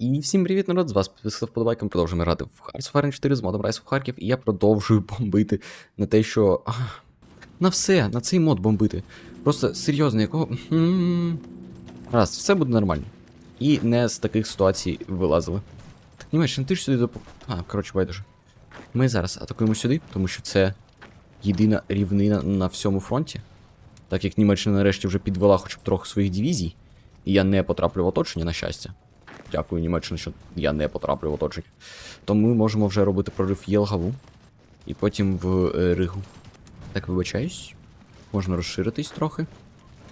І всім привіт, народ! З вас підписка вподобайка. Ми продовжуємо грати в Hearts of Iron 4 з модом Rise of Харків, і я продовжую бомбити на те, що. а, На все, на цей мод бомбити. Просто серйозно, якого. Раз, все буде нормально. І не з таких ситуацій вилазили. Так, Німеччина, ти ж сюди доп... А, коротше, байдуже. Ми зараз атакуємо сюди, тому що це єдина рівнина на всьому фронті. Так як Німеччина нарешті вже підвела хоча б трохи своїх дивізій, і я не потраплю в оточення, на щастя. Дякую, Німеччина, що я не потраплю в оточення. То ми можемо вже робити прорив Єлгаву і потім в е, Ригу. Так, вибачаюсь. Можна розширитись трохи.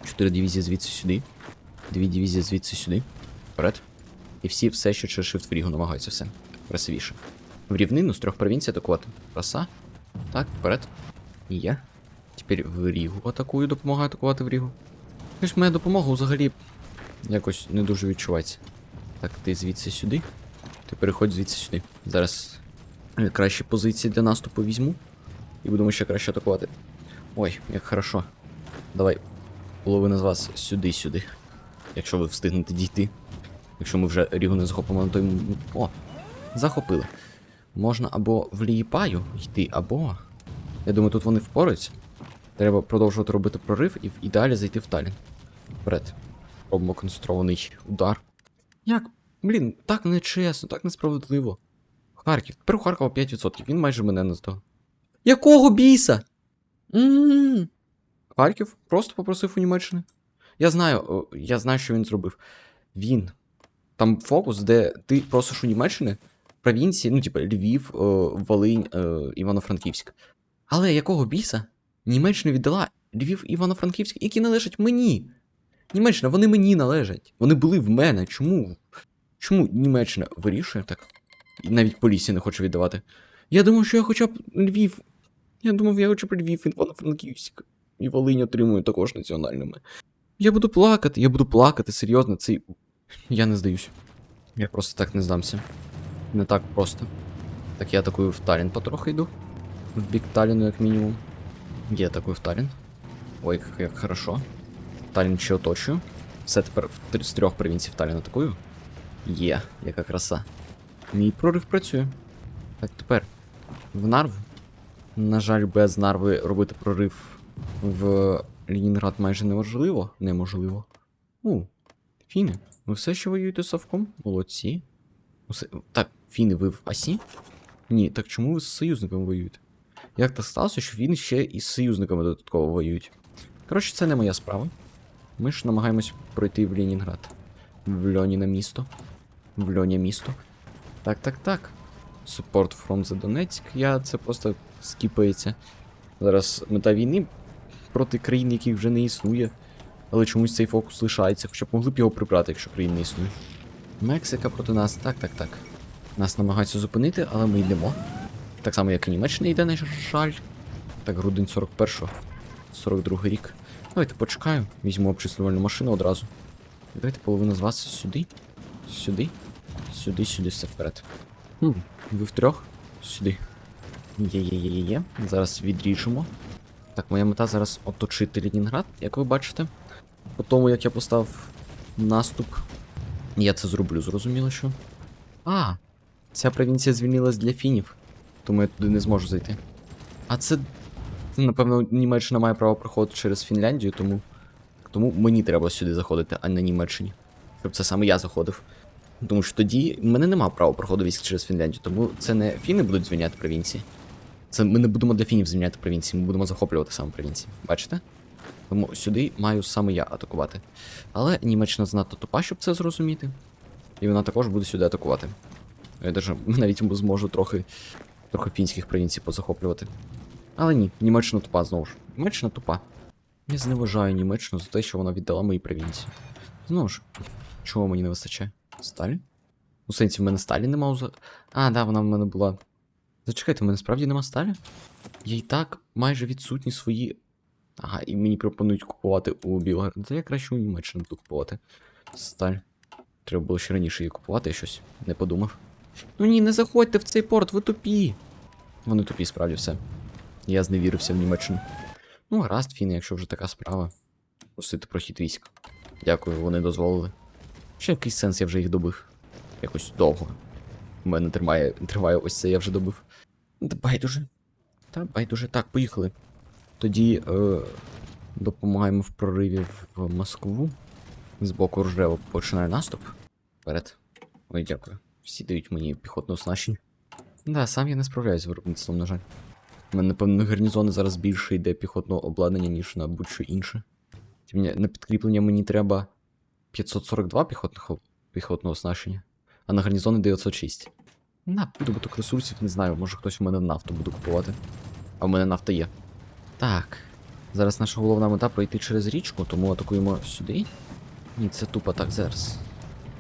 Чотири дивізії звідси сюди. Дві дивізії звідси сюди. Вперед. І всі все, що через Shift в Рігу намагаються все. Красивіше. В рівнину з трьох провінцій атакувати. Краса. Так, вперед. І я. Тепер в Рігу атакую, допомагаю атакувати в Рігу. Ось моя допомога взагалі якось не дуже відчувається. Так, ти звідси сюди. Ти переходь звідси сюди. Зараз кращі позиції для наступу візьму. І будемо ще краще атакувати. Ой, як хорошо. Давай. Половина з вас сюди-сюди. Якщо ви встигнете дійти. Якщо ми вже Рігу не захопимо на той. О! Захопили. Можна або в Ліїпаю йти, або. Я думаю, тут вони впораються. Треба продовжувати робити прорив і в ідеалі зайти в Талін. Вперед. Робимо концентрований удар. Як? Блін, так нечесно, так несправедливо. Харків. Тепер у Харкова 5%. Він майже мене наздогнав. Якого біса? м Харків просто попросив у Німеччини. Я знаю, я знаю, що він зробив. Він. Там фокус, де ти просиш у Німеччини провінції, ну, типу, Львів, Волинь, е, Івано-Франківськ. Але якого біса? Німеччина віддала Львів Івано-Франківськ, які належать мені. Німеччина, вони мені належать. Вони були в мене. Чому? Чому Німеччина вирішує так? І навіть полісі не хоче віддавати. Я думав, що я хоча б Львів. Я думав, я хоча б Львів, Івано-Франківськ. І Волинь отримую також національними. Я буду плакати, я буду плакати, серйозно, цей. Я не здаюсь. Я просто так не здамся. Не так просто. Так я атакую в Талін потрохи йду. В бік Таліну, як мінімум. Я атакую в Талін. Ой, як хорошо. Талін ще оточую. Все тепер з трьох провінцій Талін атакую. Є, яка краса. Мій прорив працює. Так, тепер. В Нарву. На жаль, без Нарви робити прорив в Ленінград майже неможливо. Неможливо. У, фіни. Ви все ще воюєте з Савком? Молодці. Усе... Так, фіни, ви в Асі? Ні, так чому ви з союзниками воюєте? Як так сталося, що він ще і з союзниками додатково воюють? Коротше, це не моя справа. Ми ж намагаємось пройти в Ленінград. В Льоніна місто. В Льоня місто. Так, так, так. Support from the Donetsk. Я це просто скіпається. Зараз мета війни проти країн, яких вже не існує. Але чомусь цей фокус лишається, хоча б могли б його прибрати, якщо країн не існує. Мексика проти нас, так, так, так. Нас намагаються зупинити, але ми йдемо. Так само, як і Німеччина йде, на жаль. Так, грудень 41-го. 42 рік. Давайте почекаю. Візьму обчислювальну машину одразу. Давайте половину з вас сюди. Сюди. Сюди, сюди, все вперед. Хм, ви втрьох? Сюди. Є-є-є-є-є. Зараз відріжемо. Так, моя мета зараз оточити Ленінград, як ви бачите. По тому, як я поставив наступ. Я це зроблю, зрозуміло, що. А, ця провінція звільнилась для фінів, тому я туди не зможу зайти. А це. Це, Напевно, Німеччина має право проходити через Фінляндію, тому. Тому мені треба сюди заходити, а не Німеччині. Щоб це саме я заходив. Тому що тоді в мене нема права проходу військ через Фінляндію, тому це не фіни будуть звільняти провінції. Це ми не будемо для фінів звільняти провінції, ми будемо захоплювати саме провінції. Бачите? Тому сюди маю саме я атакувати. Але Німеччина занадто тупа, щоб це зрозуміти. І вона також буде сюди атакувати. Я навіть зможу трохи, трохи фінських провінцій позахоплювати. Але ні, Німеччина тупа знову ж. Німеччина тупа. Я зневажаю Німеччину за те, що вона віддала мої провінції. Знову ж, чого мені не вистачає? Сталі? У сенсі в мене сталі нема уже. А, да, вона в мене була. Зачекайте, в мене справді нема сталі? Я і так майже відсутні свої. Ага, і мені пропонують купувати у Білгороді. Та я краще у Німеччину буду купувати. Сталь. Треба було ще раніше її купувати, я щось не подумав. Ну ні, не заходьте в цей порт, ви тупі. Вони тупі, справді все. Я зневірився в Німеччину. Ну, гаразд, фіни, якщо вже така справа. Пустити прохід військ. Дякую, вони дозволили. Ще якийсь сенс я вже їх добив. якось довго. У мене тримає, триває ось це, я вже добив. Та байдуже. Та байдуже. Так, поїхали. Тоді е, допомагаємо в прориві в Москву. З боку Ржева починає наступ. Вперед. Ой, дякую. Всі дають мені піхотне оснащення. Да, сам я не справляюсь з виробництвом, на жаль. У мене, напевно, на гарнізони зараз більше йде піхотного обладнання, ніж на будь-що інше. На підкріплення мені треба 542 піхотних, піхотного оснащення, а на гарнізони 906. На видобуток ресурсів не знаю, може хтось у мене нафту буде купувати. А в мене нафта є. Так. Зараз наша головна мета пройти через річку, тому атакуємо сюди. Ні, це тупо так зараз.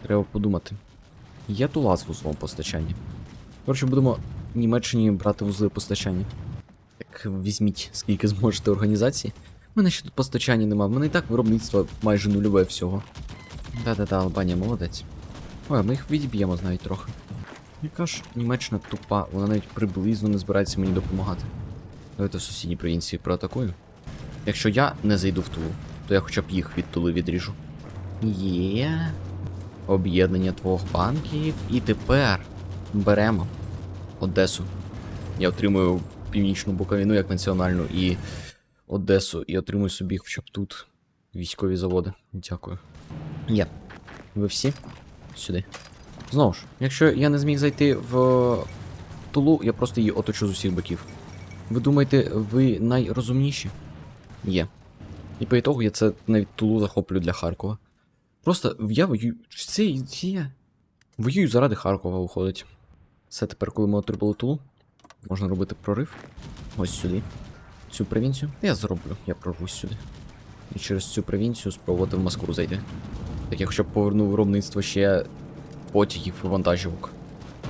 Треба подумати. Є тула з вузлом постачання. Коротше, будемо Німеччині брати вузли постачання. Так, візьміть, скільки зможете організацій. У мене ще тут постачання нема, в мене і так виробництво майже нульове всього. Да-да-да, Албанія молодець. Ой, ми їх відіб'ємо навіть трохи. Яка ж Німеччина тупа, вона навіть приблизно не збирається мені допомагати. Давайте в сусідній провінції проатакую. Якщо я не зайду в Тулу, то я хоча б їх від Тули відріжу. Є. Об'єднання двох банків. І тепер беремо Одесу. Я отримую Північну Буковину як національну і Одесу, і отримую собі хоча б тут військові заводи. Дякую. Є. Ви всі? Сюди. Знову ж, якщо я не зміг зайти в Тулу, я просто її оточу з усіх боків. Ви думаєте, ви найрозумніші? Є. І по ітогу я це навіть Тулу захоплю для Харкова. Просто я воюю. Це є. Воюю заради Харкова виходить. Все тепер, коли ми отримали Тулу, можна робити прорив. Ось сюди. Цю провінцію. Я зроблю, я прорвусь сюди. І через цю провінцію спробувати в Москву зайти. Так я хоча б поверну виробництво ще потягів і вантажівок.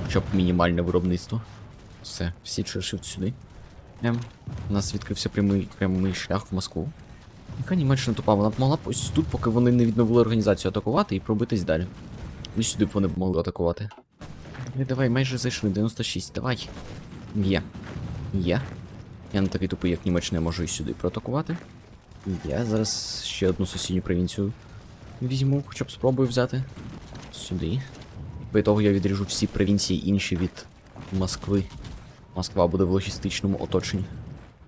Хоча б мінімальне виробництво. Все, всі через сюди. Ем, у нас відкрився прямий, прямий шлях в Москву. Яка Німеччина тупа, вона б могла б ось тут, поки вони не відновили організацію, атакувати і пробитись далі. І сюди б вони б могли атакувати. Давай, давай, майже зайшли, 96, давай. Є. Є. Я не такий тупий, як Німеччина, я можу і сюди проатакувати. Я зараз ще одну сусідню провінцію візьму, хоча б спробую взяти. Сюди. По того я відріжу всі провінції інші від Москви. Москва буде в логістичному оточенні.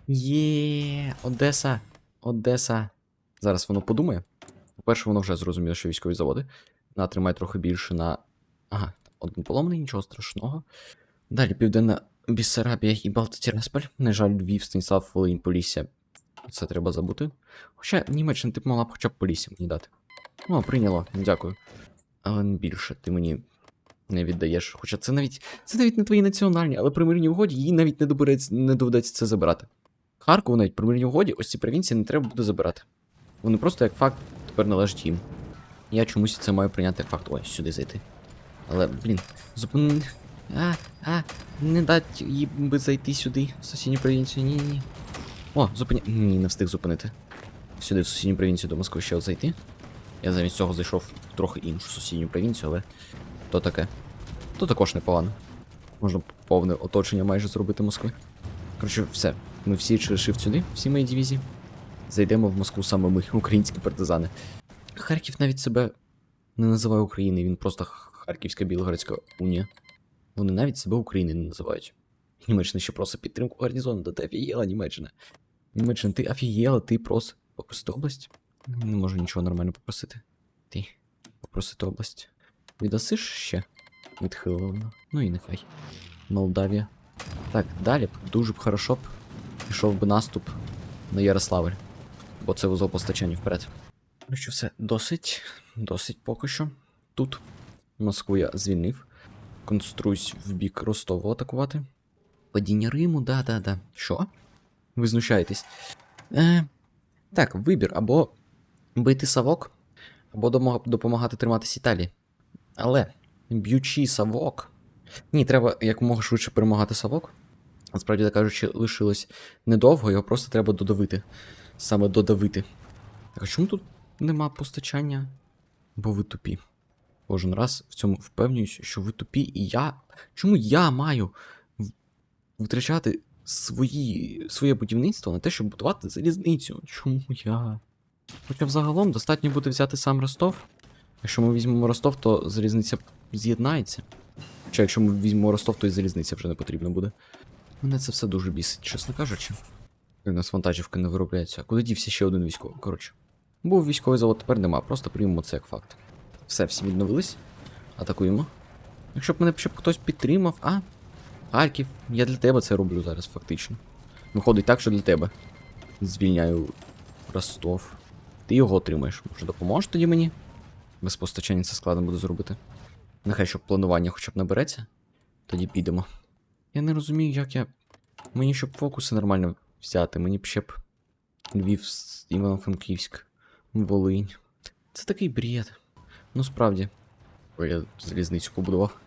Є, Одеса. Одеса. Зараз воно подумає. По-перше, воно вже зрозуміло, що військові заводи. На тримай трохи більше на. Ага, один поломаний, нічого страшного. Далі Південна Біссарабія і Балта-Тірасполь. На жаль, Львів, Станіслав, Волинь, Полісся. Це треба забути. Хоча Німеччина ти б могла б хоча б Полісся мені дати. Ну, прийняло, дякую. Але більше ти мені не віддаєш. Хоча це навіть це навіть не твої національні, але при мирній угоді їй навіть не, добереться, не доведеться це забирати. Харкову навіть при мирній угоді ось ці провінції не треба буде забирати. Вони просто як факт тепер належать їм. Я чомусь це маю прийняти як факт. Ой, сюди зайти. Але, блін, зупини. А, а, не дать їй би зайти сюди, в сусідню провінцію. Ні, ні. О, зупині. Ні, не встиг зупинити. Сюди, в сусідню провінцію до Москви ще от зайти. Я замість цього зайшов в трохи іншу сусідню провінцію, але то таке. То також непогано. Можна повне оточення майже зробити Москви. Коротше, все. Ми всі через сюди, всі мої дивізії. Зайдемо в Москву саме ми, українські партизани. Харків навіть себе не називає Україною, він просто Харківська Білоградська унія. Вони навіть себе Україною не називають. Німеччина ще просить підтримку гарнізону, да ти офігела, Німеччина. Німеччина, ти офігела, ти прос. Попросити область? Не можу нічого нормально попросити. Ти. Попросити область. Віддасиш ще? Відхилено. Ну і нехай. Молдавія. Так, далі б дуже б хорошо б пішов би наступ на Ярославль. Бо це вузол постачання вперед. Ну що, все, досить. Досить поки що. Тут Москву я звільнив. Конструюсь в бік Ростову атакувати. Падіння Риму, да-да-да. Що? Ви знущаєтесь. Е, так, вибір або бити Савок, або допомагати триматись Італії. Але, б'ючи Савок. Ні, треба якомога швидше перемагати Савок. Насправді так кажучи, лишилось недовго, його просто треба додавити. Саме додавити. Так а чому тут нема постачання? Бо ви тупі. Кожен раз в цьому впевнююсь, що ви тупі, і я. Чому я маю витрачати свої, своє будівництво на те, щоб будувати залізницю? Чому я? Хоча взагалом достатньо буде взяти сам Ростов. Якщо ми візьмемо Ростов, то залізниця з'єднається. Хоча якщо ми візьмемо Ростов, то і залізниця вже не потрібна буде. Мене це все дуже бісить, чесно кажучи. У нас вантажівки не виробляються. Куди дівся ще один військовий? Коротше. Був військовий завод, тепер нема. Просто приймемо це як факт. Все, всі відновились. Атакуємо. Якщо б мене ще хтось підтримав, а? Харків, я для тебе це роблю зараз, фактично. Виходить так, що для тебе. Звільняю Ростов. Ти його отримаєш. Може, допоможеш тоді мені? Без постачання це складно буде зробити. Нехай щоб планування хоча б набереться. Тоді підемо. Я не розумію, як я. Мені щоб фокуси нормально взяти, мені б ще б Львів, Івано-Франківськ, Волинь. Це такий бред. Ну справді. Ой, я залізницю побудував.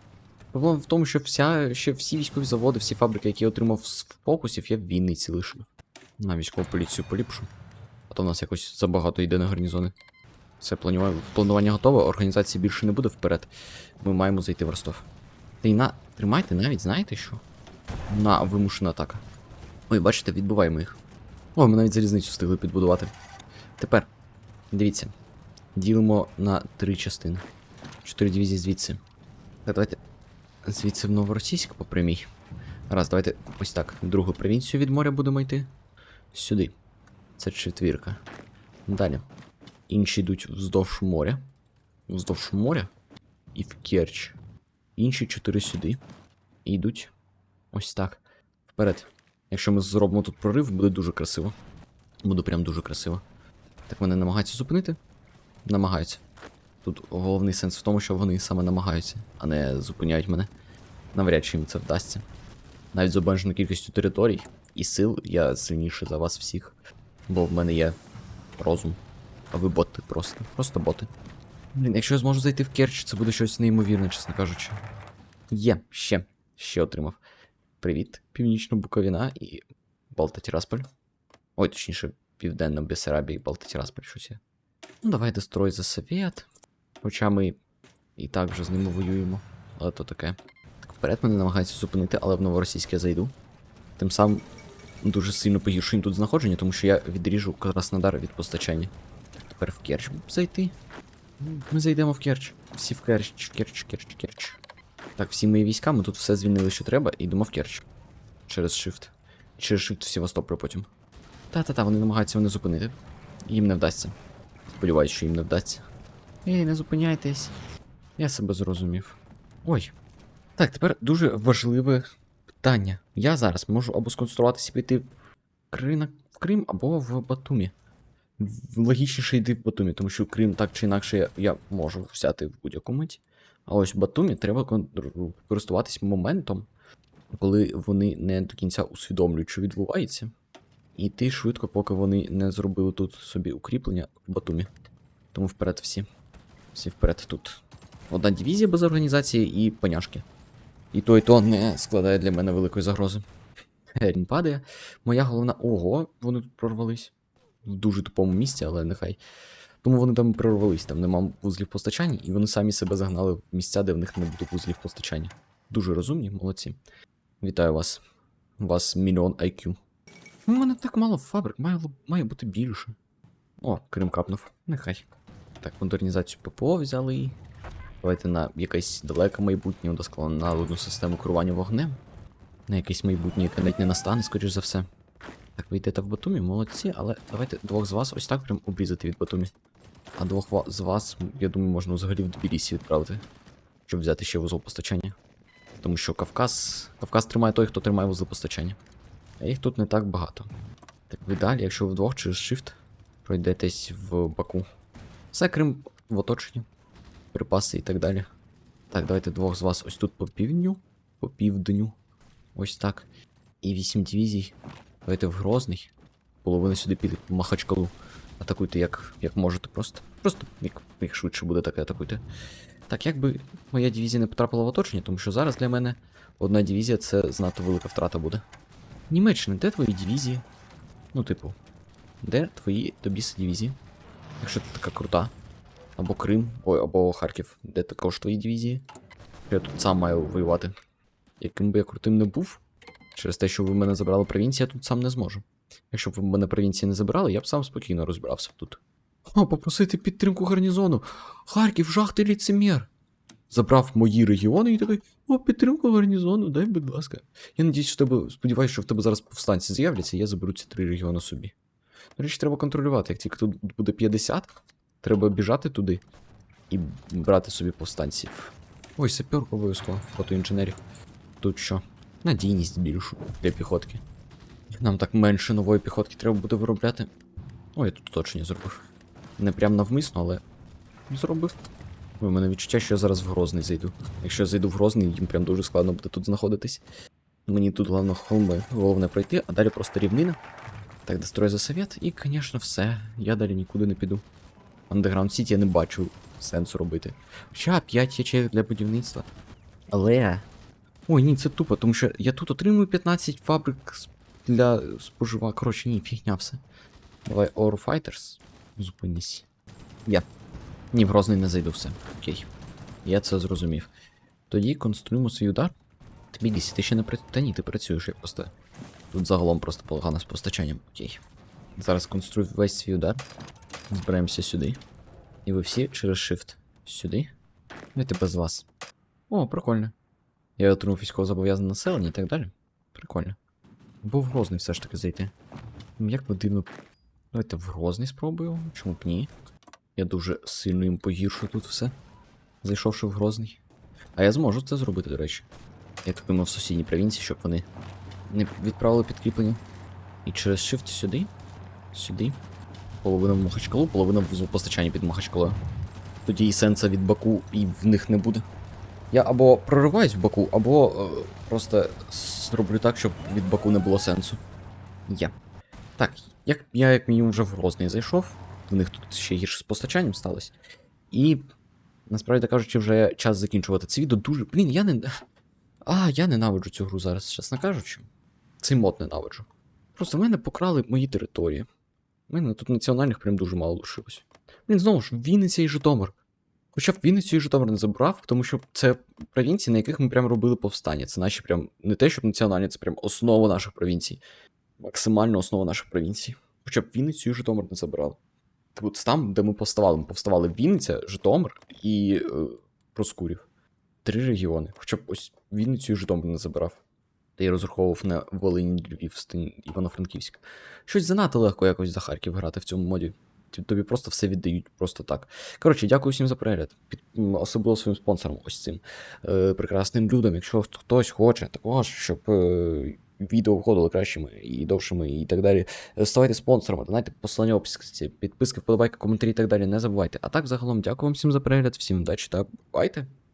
Проблема в тому, що вся, ще всі військові заводи, всі фабрики, які я отримав з фокусів, я в Вінниці лишив. На військову поліцію поліпшу. А то в нас якось забагато йде на гарнізони. Все планування готове, організації більше не буде вперед. Ми маємо зайти в Ростов. Та й на. Тримайте навіть, знаєте що? На вимушена атака. Ой, бачите, відбуваємо їх. О, ми навіть залізницю встигли підбудувати. Тепер, дивіться. Ділимо на три частини. Чотири дивізії звідси. Так, давайте. Звідси в Новоросійськ по прямій. Раз, давайте ось так. Другу провінцію від моря будемо йти. Сюди. Це четвірка. Далі. Інші йдуть вздовж моря. Вздовж моря. І в Керч. Інші чотири сюди. І йдуть ось так. Вперед. Якщо ми зробимо тут прорив, буде дуже красиво. Буде прям дуже красиво. Так вони намагаються зупинити? Намагаються. Тут головний сенс в тому, що вони саме намагаються, а не зупиняють мене. Навряд чи їм це вдасться. Навіть з обмеженою кількістю територій і сил я сильніший за вас всіх. Бо в мене є розум. А ви боти просто. Просто боти. Блін, якщо я зможу зайти в Керч, це буде щось неймовірне, чесно кажучи. Є, ще. Ще отримав. Привіт, Північна Буковіна і Балта Тірасполь. Ой, точніше, Південна Бесарабія і Балта Тірасполь, щось є. Ну, давайте строй за совет. Хоча ми і так вже з ними воюємо. Але то таке. Так вперед мене намагаються зупинити, але в новоросійське зайду. Тим самим дуже сильно погіршую тут знаходження, тому що я відріжу Краснодар від постачання. Тепер в Керч зайти. Ми зайдемо в Керч. Всі в Керч, Керч, Керч, Керч. Так, всі мої війська, ми тут все звільнили, що треба, і йдемо в Керч. Через Shift. Через Shift в Севастополь потім. Та-та-та, вони намагаються мене зупинити. Їм не вдасться. Сподіваюсь, що їм не вдасться. Ей, не зупиняйтесь. Я себе зрозумів. Ой. Так, тепер дуже важливе питання. Я зараз можу або сконцентруватися і піти в Крим, в Крим або в Батумі. Логічніше йти в Батумі, тому що Крим так чи інакше я, я можу взяти в будь-яку мить. А ось в Батумі треба користуватись моментом, коли вони не до кінця усвідомлюють, що відбувається. І швидко, поки вони не зробили тут собі укріплення в Батумі. Тому вперед всі. Всі вперед тут. Одна дивізія без організації і поняшки. І то, і то не складає для мене великої загрози. Герін падає. Моя головна. Ого, вони тут прорвались. В дуже тупому місці, але нехай. Тому вони там прорвались, там нема вузлів постачання, і вони самі себе загнали в місця, де в них не буде вузлів постачання. Дуже розумні, молодці. Вітаю вас. У вас мільйон IQ. У мене так мало фабрик, має, має бути більше. О, Крим капнув. Нехай. Так, модернізацію ППО взяли. Давайте на якесь далеке майбутнє удосконалену систему керування вогнем. На якесь майбутнє, яке навіть не настане, скоріш за все. Так, ви йдете в Батумі, молодці, але давайте двох з вас ось так прям обрізати від Батумі. А двох ва- з вас, я думаю, можна взагалі в Тбілісі відправити, щоб взяти ще вузол постачання. Тому що Кавказ. Кавказ тримає той, хто тримає вузол постачання. А їх тут не так багато. Так ви далі, якщо ви вдвох через Shift пройдетесь в Баку. Все Крим в оточенні. Припаси і так далі. Так, давайте двох з вас ось тут по півдню, по півдню. Ось так. І вісім дивізій. Давайте в Грозний. Половина сюди піде по Махачкалу. Атакуйте як, як можете просто. Просто як, як швидше буде, так і атакуйте. Так, якби моя дивізія не потрапила в оточення, тому що зараз для мене одна дивізія це знато велика втрата буде. Німеччина, де твої дивізії? Ну, типу, де твої тобіси дивізії? Якщо ти така крута. Або Крим, ой, або Харків, де також твої дивізії. Я тут сам маю воювати. Яким би я крутим не був, через те, що ви мене забрали провінції, я тут сам не зможу. Якщо б ви мене провінції не забрали, я б сам спокійно розбирався тут. О, попросити підтримку гарнізону. Харків, жах ти ліцемір. Забрав мої регіони і такий, о, підтримку гарнізону, дай, будь ласка. Я надіюсь, що тебе, сподіваюся, що в тебе зараз повстанці з'являться, і я заберу ці три регіони собі. До речі, треба контролювати, як тільки тут буде 50, треба біжати туди і брати собі повстанців. Ой, саперку обов'язково, фотоінженерів. Тут що? Надійність більшу для піхотки. Нам так менше нової піхотки треба буде виробляти. Ой, я тут оточення зробив. Не прям навмисно, але зробив. У мене відчуття, що я зараз в Грозний зайду. Якщо я зайду в Грозний, їм прям дуже складно буде тут знаходитись. Мені тут головне холми, головне пройти, а далі просто рівнина. Так, дострой за совет, і, звісно, все. Я далі нікуди не піду. Underground City я не бачу сенсу робити. Хоча 5 ячеїв для будівництва. Але. Ой, ні, це тупо, тому що я тут отримую 15 фабрик для спожива. Коротше, ні, фігня все. Давай Oro Fighters. Зупинись. Я. Ні, в Грозний не зайду все. Окей. Я це зрозумів. Тоді конструємо свій удар. Тбілісі, ти ще не працюєш. Та ні, ти працюєш, я просто. Тут загалом просто погано з постачанням. Окей. Зараз конструю весь свій удар. Збираємося сюди. І ви всі через Shift. Сюди. Давайте без вас. О, прикольно. Я отримав військово зобов'язане населення і так далі. Прикольно. Був Грозний все ж таки зайти. Як би дивно. Давайте в Грозний спробую. Чому б ні? Я дуже сильно їм погіршу тут все. Зайшовши в Грозний. А я зможу це зробити, до речі. Я так думав в сусідній провінції, щоб вони не відправили підкріплення. І через Shift сюди. Сюди. Половина в Махачкалу, половина в постачанні під Махачкалою. Тоді і сенса від Баку і в них не буде. Я або прориваюсь в Баку, або е, просто зроблю так, щоб від Баку не було сенсу. Я. Так, як я як мінімум вже в Грозний зайшов, в них тут ще гірше з постачанням сталося. І насправді кажучи, вже час закінчувати це відео дуже. Блін, я не. А, я ненавиджу цю гру зараз, чесно кажучи. Цей мод ненавиджу. Просто в мене покрали мої території. У мене тут національних прям дуже мало лишилось. Блін, знову ж, Вінниця і Житомир. Хоча б Вінницю і Житомир не забрав, тому що це провінції, на яких ми прям робили повстання. Це наші прям не те, щоб національні, це прям основа наших провінцій. Максимальна основа наших провінцій. Хоча б Вінницю і Житомир не забрав. Типу, там, де ми повставали. Ми повставали Вінниця, Житомир і е, Проскурів. Три регіони. Хоча б ось Вінницю і Житомир не забирав. Та я розраховував на Волинь, Львів, Івано-Франківськ. Щось занадто легко якось за Харків грати в цьому моді. Тобі просто все віддають, просто так. Коротше, дякую всім за перегляд. Під, особливо своїм спонсорам, ось цим е, прекрасним людям. Якщо хтось хоче також, щоб е, відео виходили кращими і довшими, і так далі. е, Ставайте спонсорами, донайте посилання в описі, підписки, вподобайки, коментарі і так далі. Не забувайте. А так, загалом, дякую вам всім за перегляд, всім удачі та бувайте!